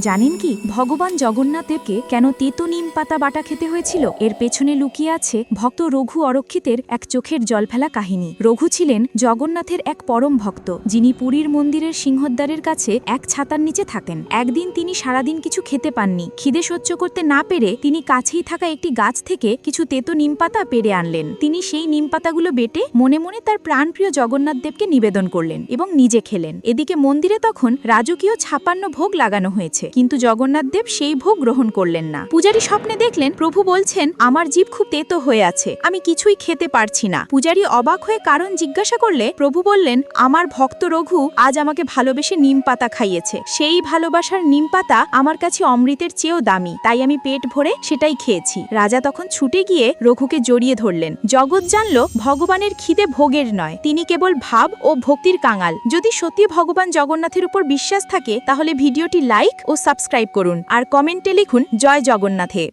জানেন কি? ভগবান জগন্নাথ দেবকে কেন তেতো নিম পাতা বাটা খেতে হয়েছিল? এর পেছনে লুকিয়ে আছে ভক্ত রঘু অরক্ষিতের এক চোখের জলফেলা কাহিনী। রঘু ছিলেন জগন্নাথের এক পরম ভক্ত, যিনি পুরীর মন্দিরের সিংহদ্বারের কাছে এক ছাতার নিচে থাকেন। একদিন তিনি সারাদিন কিছু খেতে পাননি। খিদে সহ্য করতে না পেরে তিনি কাছেই থাকা একটি গাছ থেকে কিছু তেতো নিম পাতা পেরে আনলেন। তিনি সেই নিম পাতাগুলো বেটে মনে মনে তার প্রাণপ্রিয় জগন্নাথ দেবকে নিবেদন করলেন এবং নিজে খেলেন। এদিকে মন্দিরে তখন রাজকীয় ছাপান্ন ভোগ লাগানো হয়েছে। কিন্তু জগন্নাথ দেব সেই ভোগ গ্রহণ করলেন না। পূজারী স্বপ্নে দেখলেন, প্রভু বলছেন, আমার জীব খুব তেতো হয়ে আছে, আমি কিছুই খেতে পারছি না। পূজারী অবাক হয়ে কারণ জিজ্ঞাসা করলে, প্রভু বললেন, আমার ভক্ত রঘু আজ আমাকে ভালোবেসে নিম পাতা খাইয়েছে। সেই ভালোবাসার নিম পাতা আমার কাছে অমৃতের চেয়েও দামি, তাই আমি পেট ভরে সেটাই খেয়েছি। রাজা তখন ছুটে গিয়ে রঘুকে জড়িয়ে ধরলেন। জগৎ জানল, ভগবানের খিদে ভোগের নয়। তিনি কেবল ভাব ও ভক্তির কাঙাল। যদি সত্যি ভগবান জগন্নাথের উপর বিশ্বাস থাকে, তাহলে ভিডিওটি লাইক ও সাবস্ক্রাইব করুন আর কমেন্টে লিখুন জয় জগন্নাথে।